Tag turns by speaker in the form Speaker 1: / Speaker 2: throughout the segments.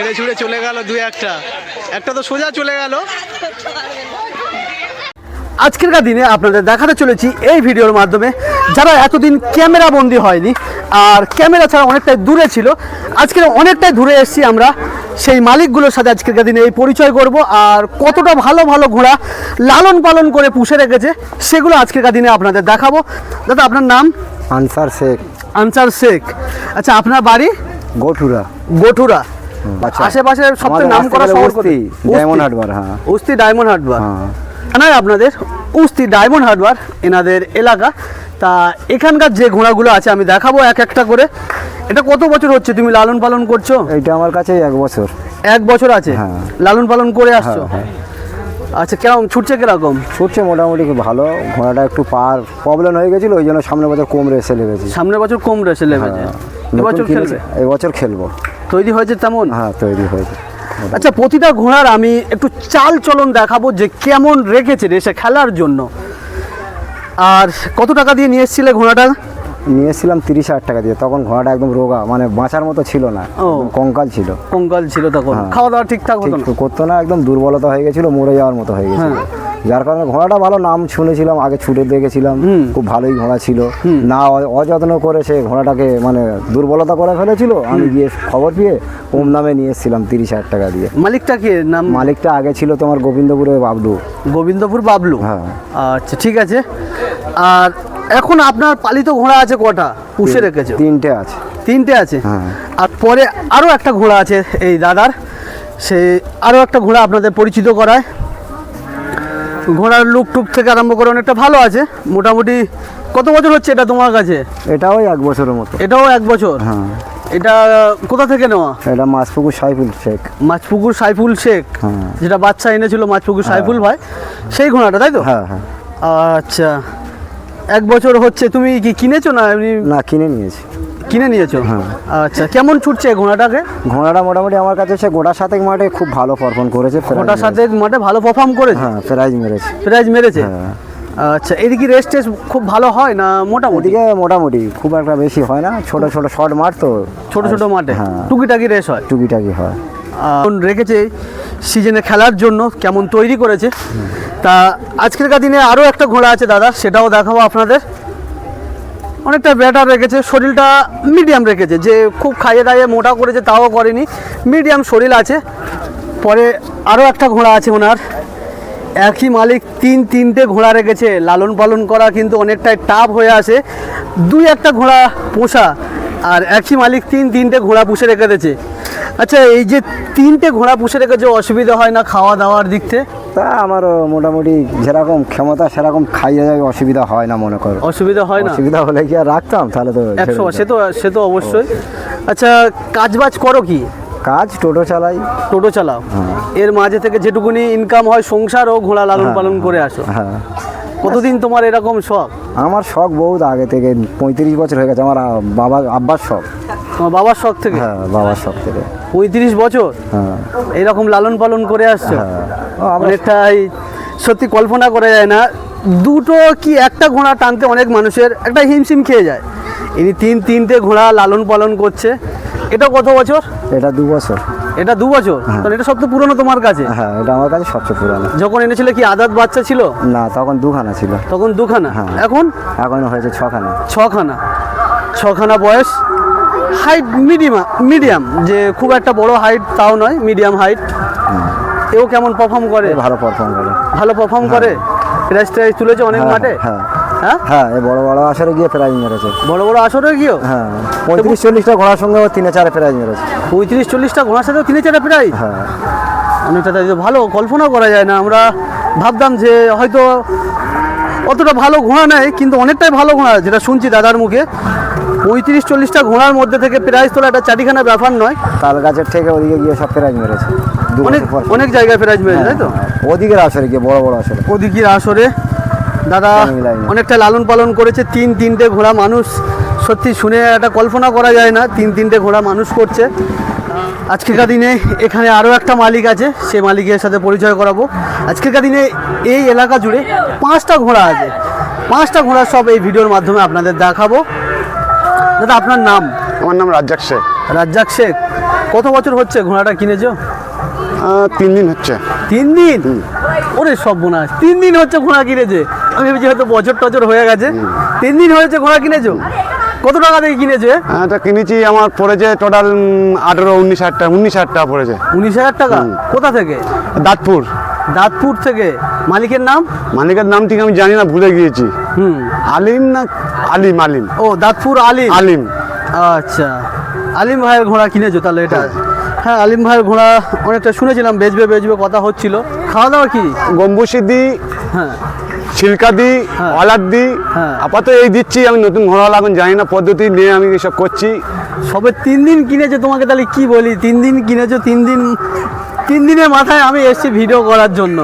Speaker 1: ছেড়ে ছুড়ে চলে গেল দু একটা। একটা তো সোজা চলে গেল। আজকেরকার দিনে আপনাদের দেখাতে চলেছি এই ভিডিওর মাধ্যমে যারা এতদিন ক্যামেরা বন্দি হয়নি আর ক্যামেরা ছাড়া অনেকটাই দূরে ছিল আজকে অনেকটাই দূরে এসেছি আমরা। সেই মালিকগুলোর সাথে আজকেরকার দিনে এই পরিচয় করব আর কতটা ভালো ভালো ঘোড়া লালন পালন করে পুষে রেখেছে সেগুলো আজকেরকার দিনে আপনাদের দেখাবো। দাদা আপনার নাম?
Speaker 2: আনসার শেখ।
Speaker 1: আনসার শেখ। আচ্ছা আপনার বাড়ি?
Speaker 2: গোঠুরা।
Speaker 1: গঠুরা। আশেপাশে
Speaker 2: সবচেয়ে
Speaker 1: নাম করা শহর কোথায়?
Speaker 2: ডায়মন্ড। হারবার, হ্যাঁ।
Speaker 1: উস্তি ডায়মন্ড হারবার
Speaker 2: হ্যাঁ।
Speaker 1: জানাই আপনাদের উস্তি ডায়মন্ড হারবার এনাদের এলাকা। তা এখানকার যে ঘোড়াগুলো আছে আমি দেখাবো এক একটা করে। এটা কত বছর হচ্ছে? তুমি লালন পালন করছ?
Speaker 2: এটা আমার কাছে এক বছর।
Speaker 1: এক বছর আছে?
Speaker 2: হ্যাঁ।
Speaker 1: লালন পালন করে আসছো?
Speaker 2: হ্যাঁ,
Speaker 1: আচ্ছা কেমন ছুটছে কীরকম?
Speaker 2: ছুটছে মোটামুটি ভালো। ঘোড়াটা একটু পার প্রবলেম হয়ে গেছিল ওই জন্য সামনের বছর কম রেসে লেগেছি।
Speaker 1: সামনের বছর কম রেসে লেগেছে। এবছর খেলবে?
Speaker 2: এই বছর খেলব।
Speaker 1: তৈরি হয়েছে তেমন?
Speaker 2: হ্যাঁ তৈরি হয়েছে।
Speaker 1: আচ্ছা প্রতিটা ঘোড়ার আমি একটু চাল চলন দেখাবো যে কেমন রেখেছে রেসে খেলার জন্য। আর কত টাকা দিয়ে নিয়ে এসেছিলে ঘোড়াটা?
Speaker 2: নিয়ে এসেছিলাম তিরিশ হাজার টাকা দিয়ে তখন ঘোড়াটা একদম রোগা মানে বাঁচার মতো ছিল না কঙ্কাল ছিল।
Speaker 1: কঙ্কাল ছিল তখন।
Speaker 2: হ্যাঁ।
Speaker 1: খাওয়া দাওয়া ঠিকঠাক হতো
Speaker 2: করতো না একদম দুর্বলতা হয়ে গেছিল মরে যাওয়ার মতো হয়ে গেছিল।
Speaker 1: হ্যাঁ।
Speaker 2: যার কারণে ঘোড়াটা ভালো নাম শুনেছিলাম আগে ছুটে দেখেছিলাম খুব ভালোই ঘোড়া ছিল। না অযত্ন করে সে ঘোড়াটাকে মানে দুর্বলতা করে ফেলেছিল আমি গিয়ে খবর পেয়ে কম দামে নিয়ে এসেছিলাম তিরিশ হাজার টাকা দিয়ে।
Speaker 1: মালিকটা কে? নাম?
Speaker 2: মালিকটা আগে ছিল তোমার গোবিন্দপুরে বাবলু।
Speaker 1: গোবিন্দপুর বাবলু?
Speaker 2: হ্যাঁ।
Speaker 1: আচ্ছা ঠিক আছে। আর এখন আপনার পালিত ঘোড়া আছে কটা? পুষে রেখেছে?
Speaker 2: তিনটে আছে।
Speaker 1: তিনটে আছে?
Speaker 2: হ্যাঁ।
Speaker 1: আর পরে আরও একটা ঘোড়া আছে এই দাদার। সে আরও একটা ঘোড়া আপনাদের পরিচিত করায়। ঘোড়ার লুক টুক থেকে আরম্ভ করে অনেকটা ভালো আছে। মোটামুটি কত বছর হচ্ছে এটা তোমার কাছে?
Speaker 2: এটাও এক বছরের মতো।
Speaker 1: এটাও এক বছর?
Speaker 2: হ্যাঁ।
Speaker 1: এটা কোথা থেকে নেওয়া?
Speaker 2: এটা মাসপুকুর সাইফুল শেখ।
Speaker 1: মাছপুকুর সাইফুল শেখ।
Speaker 2: হ্যাঁ।
Speaker 1: যেটা বাচ্চা এনেছিল মাছপুকুর সাইফুল ভাই। সেই ঘোড়াটা তাই তো?
Speaker 2: হ্যাঁ হ্যাঁ।
Speaker 1: আচ্ছা। এক বছর হচ্ছে তুমি কি কিনেছো না এমনি?
Speaker 2: না কিনে নিয়েছি।
Speaker 1: কিনে নিয়েছো?
Speaker 2: হ্যাঁ।
Speaker 1: আচ্ছা কেমন ছুটছে ঘোড়াটাকে?
Speaker 2: ঘোড়াটা মোটামুটি আমার কাছে সে গোটা সাথে মাঠে খুব ভালো পারফর্ম করেছে
Speaker 1: ওটার সাথে মাঠে ভালো পারফর্ম করেছে?
Speaker 2: হ্যাঁ প্রাইজ মেরেছে।
Speaker 1: প্রাইজ মেরেছে?
Speaker 2: হ্যাঁ।
Speaker 1: আচ্ছা এদিকে রেস টেস্ট খুব ভালো হয় না মোটামুটি?
Speaker 2: মোটামুটি খুব একটা বেশি হয় না। ছোট ছোট শর্ট মাঠ তো।
Speaker 1: ছোট ছোট মাঠে?
Speaker 2: হ্যাঁ।
Speaker 1: টুকিটাকি রেস হয়?
Speaker 2: টুকিটাকি হয়।
Speaker 1: রেখেছে সিজনে খেলার জন্য, কেমন তৈরি করেছে, তা আজকেরকার দিনে আরও একটা ঘোড়া আছে দাদা, সেটাও দেখাবো আপনাদের। অনেকটা ব্যাটার রেখেছে, শরীরটা মিডিয়াম রেখেছে, যে খুব খাইয়ে দাইয়ে মোটা করেছে, তাও করেনি। মিডিয়াম শরীর আছে, পরে আরও একটা ঘোড়া আছে ওনার। একই মালিক তিন তিনটে ঘোড়া রেখেছে, লালন পালন করা কিন্তু অনেকটাই টাফ হয়ে আসে দুই একটা ঘোড়া পোষা, আর একই মালিক তিন তিনটে ঘোড়া পুষে রেখে দিয়েছে। আচ্ছা এই যে তিনটে ঘোড়া পুষে রেখেছে অসুবিধা হয় না খাওয়া দাওয়ার দিক থেকে?
Speaker 2: তা আমার মোটামুটি যেরকম ক্ষমতা সেরকম খাইয়ে যায় অসুবিধা হয় না মনে করো।
Speaker 1: অসুবিধা হয় না?
Speaker 2: অসুবিধা হলে কি আর রাখতাম? তাহলে তো
Speaker 1: একশো সে তো সে তো অবশ্যই। আচ্ছা কাজ বাজ করো কি?
Speaker 2: কাজ টোটো চালাই।
Speaker 1: টোটো চালাও।
Speaker 2: হ্যাঁ।
Speaker 1: এর মাঝে থেকে যেটুকুনি ইনকাম হয় সংসার ও ঘোড়া লালন পালন করে আসো।
Speaker 2: হ্যাঁ
Speaker 1: কতদিন তোমার এরকম শখ?
Speaker 2: আমার শখ বহুত আগে থেকে পঁয়ত্রিশ বছর হয়ে গেছে আমার বাবা আব্বার শখ।
Speaker 1: তোমার বাবার শখ থেকে?
Speaker 2: হ্যাঁ বাবার শখ থেকে।
Speaker 1: পঁয়ত্রিশ বছর?
Speaker 2: হ্যাঁ।
Speaker 1: এরকম লালন পালন করে আসছো?
Speaker 2: হ্যাঁ আমরা
Speaker 1: অনেকটাই সত্যি কল্পনা করা যায় না। দুটো কি একটা ঘোড়া টানতে অনেক মানুষের একটা হিমশিম খেয়ে যায়। ইনি তিন তিনটে ঘোড়া লালন পালন করছে। এটা কত বছর?
Speaker 2: এটা দু বছর।
Speaker 1: এটা দু বছর? তাহলে এটা সবচেয়ে পুরনো তোমার কাছে?
Speaker 2: হ্যাঁ এটা আমার কাছে সবচেয়ে পুরানো।
Speaker 1: যখন এনেছিলে কি আদাত বাচ্চা ছিল?
Speaker 2: না তখন দুখানা ছিল।
Speaker 1: তখন দুখানা।
Speaker 2: হ্যাঁ।
Speaker 1: এখন?
Speaker 2: এখন হয়েছে ছখানা।
Speaker 1: ছখানা। ছখানা বয়স? হাইট মিডিয়াম মিডিয়াম যে খুব একটা বড় হাইট তাও নয় মিডিয়াম হাইট এও কেমন পারফর্ম করে?
Speaker 2: ভালো পারফর্ম করে।
Speaker 1: ভালো পারফর্ম করে? প্রাইজ ট্রাইজ তুলেছে অনেক
Speaker 2: হ্যাঁ,
Speaker 1: মাঠে?
Speaker 2: হ্যাঁ।
Speaker 1: হ্যাঁ?
Speaker 2: হ্যাঁ বড় বড় আসরে গিয়ে প্রাইজ মেরেছে।
Speaker 1: বড় বড় আসরে গিয়েও?
Speaker 2: হ্যাঁ পঁয়ত্রিশ চল্লিশটা ঘোড়ার সঙ্গে তিনে চারে প্রাইজ মেরেছে।
Speaker 1: পঁয়ত্রিশ চল্লিশটা ঘোড়ার সাথে কিনে চারে প্রাইজ
Speaker 2: হ্যাঁ।
Speaker 1: অনেকটা তাই ভালো কল্পনা করা যায় না। আমরা ভাবতাম যে হয়তো অতটা ভালো ঘোড়া নেই কিন্তু অনেকটাই ভালো ঘোড়া যেটা শুনছি দাদার মুখে। পঁয়ত্রিশ চল্লিশটা ঘোড়ার মধ্যে থেকে প্রাইজ তোলা একটা চারিখানা ব্যাপার নয়।
Speaker 2: তাল গাছের থেকে ওদিকে গিয়ে সব প্রাইজ মেরেছে।
Speaker 1: অনেক অনেক জায়গায় প্রাইজ মেরেছে তাই তো?
Speaker 2: হ্যাঁ, ওদিকের আসরে গিয়ে বড় বড় আসরে।
Speaker 1: ওদিকের আসরে। দাদা। অনেকটা লালন পালন করেছে। তিন তিনটে ঘোড়া মানুষ সত্যি শুনে একটা কল্পনা করা যায় না তিন তিনটে ঘোড়া মানুষ করছে। আজকেরকার দিনে এখানে আরও একটা মালিক আছে সে মালিকের সাথে পরিচয় করাবো। আজকেরকার দিনে এই এলাকা জুড়ে পাঁচটা ঘোড়া আছে। পাঁচটা ঘোড়া সব এই ভিডিওর মাধ্যমে আপনাদের দেখাবো। দাদা আপনার নাম?
Speaker 3: আমার নাম রাজ্জাক শেখ।
Speaker 1: রাজ্জাক শেখ কত বছর হচ্ছে ঘোড়াটা কিনেছো?
Speaker 3: তিন দিন হচ্ছে।
Speaker 1: তিন দিন? ওরে সব বোনাস তিন দিন হচ্ছে ঘোড়া কিনেছে। আমি ভেবেছি হয়তো বছর টছর হয়ে গেছে। তিন দিন হয়েছে ঘোড়া কিনেছো? কত টাকা দিয়ে কিনেছে?
Speaker 3: হ্যাঁ, এটা কিনেছি আমার পড়েছে টোটাল আঠেরো উনিশ হাজার টাকা উনিশ হাজার টাকা পড়েছে।
Speaker 1: উনিশ হাজার টাকা? কোথা থেকে?
Speaker 3: দাঁতপুর।
Speaker 1: দাঁতপুর থেকে। মালিকের নাম?
Speaker 3: মালিকের নাম ঠিক আমি জানি না ভুলে গিয়েছি।
Speaker 1: হুম।
Speaker 3: আলিম না আলিম আলিম?
Speaker 1: ও দাঁতপুর আলিম?
Speaker 3: আলিম।
Speaker 1: আচ্ছা। আলিম ভাইয়ের ঘোড়া কিনেছো তাহলে এটা? হ্যাঁ। আলিম ভাইয়ের ঘোড়া অনেকটা শুনেছিলাম বেচবে বেচবে কথা হচ্ছিল। খাওয়া দাওয়া কি?
Speaker 3: গম্বুসি দিই
Speaker 1: হ্যাঁ।
Speaker 3: ছিলকা দিই
Speaker 1: হ্যাঁ।
Speaker 3: অলার দিই
Speaker 1: হ্যাঁ।
Speaker 3: আপাতত এই দিচ্ছি আমি নতুন ঘোড়াওয়ালা এখন জানি না পদ্ধতি নিয়ে আমি এসব করছি।
Speaker 1: সবে তিন দিন কিনেছো তোমাকে তাহলে কি বলি? তিন দিন কিনেছো তিন দিন তিন দিনের মাথায় আমি এসেছি ভিডিও করার জন্য।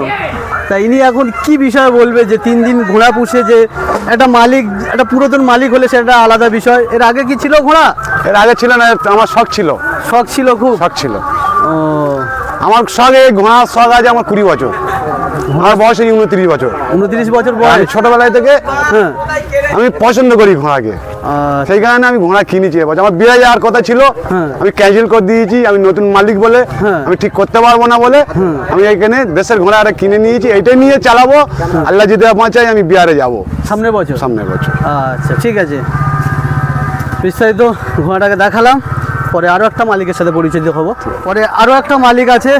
Speaker 1: তা ইনি এখন কি বিষয় বলবে যে তিন দিন ঘোড়া পুষে যে একটা মালিক একটা পুরাতন মালিক হলে সেটা আলাদা বিষয়। এর আগে কি ছিল ঘোড়া?
Speaker 3: এর আগে ছিল না আমার শখ ছিল।
Speaker 1: শখ ছিল খুব?
Speaker 3: শখ ছিল।
Speaker 1: ও।
Speaker 3: আমার শখ এই ঘোড়ার শখ আজ আমার কুড়ি বছর। আমার বয়স এই উনত্রিশ বছর।
Speaker 1: উনত্রিশ বছর বয়স।
Speaker 3: ছোটবেলায় থেকে
Speaker 1: হ্যাঁ
Speaker 3: আমি পছন্দ করি ঘোড়াকে।
Speaker 1: আচ্ছা,
Speaker 3: সেই কারণে আমি ঘোড়া কিনেছি এবছর আমার বিয়ে যাওয়ার কথা ছিল
Speaker 1: হ্যাঁ।
Speaker 3: আমি ক্যান্সেল করে দিয়েছি আমি নতুন মালিক বলে
Speaker 1: হ্যাঁ।
Speaker 3: আমি ঠিক করতে পারব না বলে আমি এখানে দেশের ঘোড়া একটা কিনে নিয়েছি এটাই নিয়ে চালাবো আল্লাহ যদি বাঁচাই আমি বিহারে যাব।
Speaker 1: সামনের বছর?
Speaker 3: সামনের বছর।
Speaker 1: আচ্ছা ঠিক আছে। বিস্তারিত ঘোড়াটাকে দেখালাম পরে আরও একটা মালিকের সাথে পরিচয় হব পরে আরও একটা মালিক আছে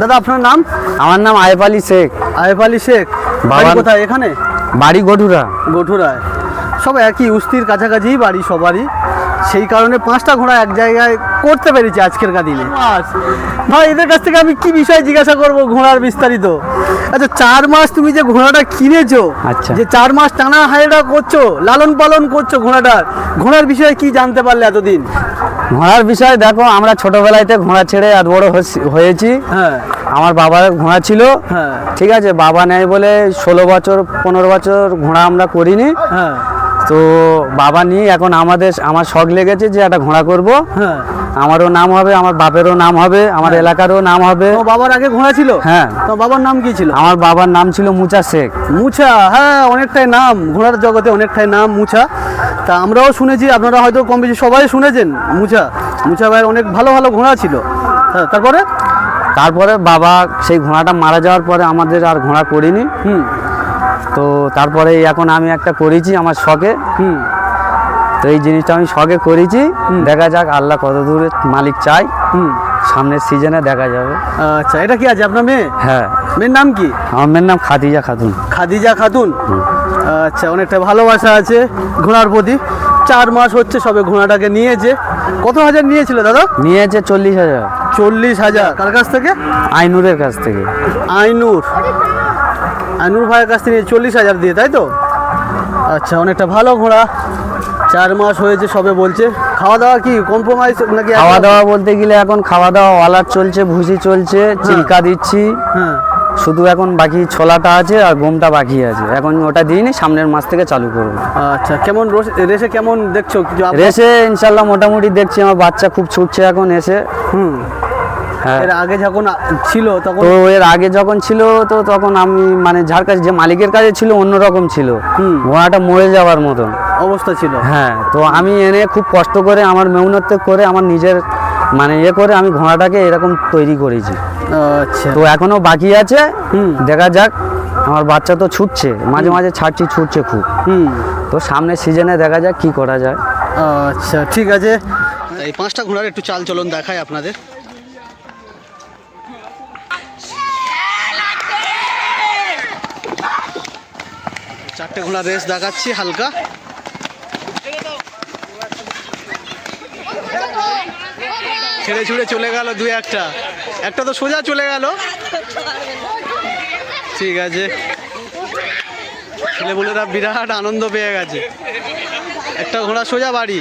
Speaker 1: দাদা আপনার নাম?
Speaker 4: আমার নাম আয়েফ আলী শেখ।
Speaker 1: আয়েফ আলী শেখ। বাড়ি কোথায় এখানে?
Speaker 4: বাড়ি গঠুরা।
Speaker 1: গঠুরায়। সব একই উস্তির কাছাকাছি বাড়ি সবারই। সেই কারণে পাঁচটা ঘোড়া এক জায়গায় করতে পেরেছি আজকের দিনে। ভাই এদের কাছ থেকে আমি কি বিষয় জিজ্ঞাসা করব ঘোড়ার বিস্তারিত? আচ্ছা চার মাস তুমি যে ঘোড়াটা কিনেছো
Speaker 4: আচ্ছা।
Speaker 1: যে চার মাস টানা হাইড়া করছ লালন পালন করছ ঘোড়াটার ঘোড়ার বিষয়ে কি জানতে পারলে এতদিন?
Speaker 4: ঘোড়ার বিষয় দেখো আমরা ছোটবেলাতে ঘোড়া ছেড়ে এত বড় হয়েছি-
Speaker 1: হ্যাঁ।
Speaker 4: আমার বাবার ঘোড়া ছিল।
Speaker 1: হ্যাঁ।
Speaker 4: ঠিক আছে বাবা নেই বলে ষোলো বছর পনেরো বছর ঘোড়া আমরা করিনি।
Speaker 1: হ্যাঁ।
Speaker 4: তো বাবা নিয়ে এখন আমাদের আমার শখ লেগেছে যে একটা ঘোড়া করব। আমারও নাম হবে আমার বাপেরও নাম হবে আমার এলাকারও নাম হবে।
Speaker 1: বাবার আগে ঘোড়া ছিল?
Speaker 4: হ্যাঁ।
Speaker 1: তো বাবার নাম কি ছিল?
Speaker 4: আমার বাবার নাম ছিল মুচা শেখ।
Speaker 1: মুছা হ্যাঁ অনেকটাই নাম। ঘোড়ার জগতে অনেকটাই নাম মুছা তা আমরাও শুনেছি আপনারা হয়তো কম বেশি সবাই শুনেছেন। মুছা মুছা ভাইয়ের অনেক ভালো ভালো ঘোড়া ছিল। হ্যাঁ তারপরে?
Speaker 4: তারপরে বাবা সেই ঘোড়াটা মারা যাওয়ার পরে আমাদের আর ঘোড়া করিনি।
Speaker 1: হুম।
Speaker 4: তো তারপরে এখন আমি একটা করেছি আমার শখে।
Speaker 1: হুম।
Speaker 4: তো এই জিনিসটা আমি শখে করেছি। দেখা যাক আল্লাহ কত দূরে মালিক চাই
Speaker 1: হুম।
Speaker 4: সামনের সিজনে দেখা যাবে।
Speaker 1: আচ্ছা এটা কি আছে আপনার মেয়ে?
Speaker 4: হ্যাঁ।
Speaker 1: মেয়ের নাম কি?
Speaker 4: আমার মেয়ের নাম খাদিজা খাতুন।
Speaker 1: খাদিজা খাতুন। আচ্ছা অনেকটা ভালোবাসা আছে। ঘোড়ার প্রতি। চার মাস হচ্ছে সবে ঘোড়াটাকে নিয়েছে। কত হাজার নিয়েছিল দাদা?
Speaker 4: নিয়েছে চল্লিশ হাজার।
Speaker 1: চল্লিশ হাজার। কার কাছ থেকে?
Speaker 4: আইনুরের কাছ থেকে।
Speaker 1: আইনুর। আইনুর ভাইয়ের কাছ থেকে চল্লিশ হাজার দিয়ে তাই তো? আচ্ছা অনেকটা ভালো ঘোড়া। চার মাস হয়েছে সবে বলছে। খাওয়া দাওয়া কি কম্প্রোমাইজ নাকি
Speaker 4: খাওয়া দাওয়া বলতে গেলে এখন খাওয়া দাওয়া ওয়ালার চলছে ভুসি চলছে চিল্কা দিচ্ছি।
Speaker 1: হ্যাঁ।
Speaker 4: শুধু এখন বাকি ছোলাটা আছে আর গমটা বাকি আছে। এখন ওটা দিইনি সামনের মাস থেকে চালু করব।
Speaker 1: আচ্ছা কেমন রেসে কেমন দেখছ?
Speaker 4: রেসে ইনশাল্লাহ মোটামুটি দেখছি আমার বাচ্চা খুব ছুটছে এখন এসে।
Speaker 1: হুম।
Speaker 4: হ্যাঁ।
Speaker 1: এর আগে যখন ছিল তখন
Speaker 4: তো এর আগে যখন ছিল তো তখন আমি মানে যার কাছে যে মালিকের কাছে ছিল অন্যরকম ছিল। ঘোড়াটা মরে যাওয়ার মতন।
Speaker 1: অবস্থা ছিল।
Speaker 4: হ্যাঁ তো আমি এনে খুব কষ্ট করে আমার মেহনত করে আমার নিজের মানে ইয়ে করে আমি ঘোড়াটাকে এরকম তৈরি করেছি।
Speaker 1: আচ্ছা।
Speaker 4: তো এখনও বাকি আছে।
Speaker 1: হুম।
Speaker 4: দেখা যাক। আমার বাচ্চা তো ছুটছে। মাঝে মাঝে ছাড়ছি ছুটছে খুব।
Speaker 1: হুম।
Speaker 4: তো সামনের সিজনে দেখা যাক কি করা যায়।
Speaker 1: আচ্ছা ঠিক আছে। এই পাঁচটা ঘোড়ার একটু চাল চলন দেখাই আপনাদের। চারটে ঘোড়া রেস দেখাচ্ছি হালকা। ছেড়ে ছুড়ে চলে গেল দু একটা। একটা তো সোজা চলে গেল। ঠিক আছে। ছেলেপুলেরা বিরাট আনন্দ পেয়ে গেছে। একটা ঘোড়া সোজা বাড়ি।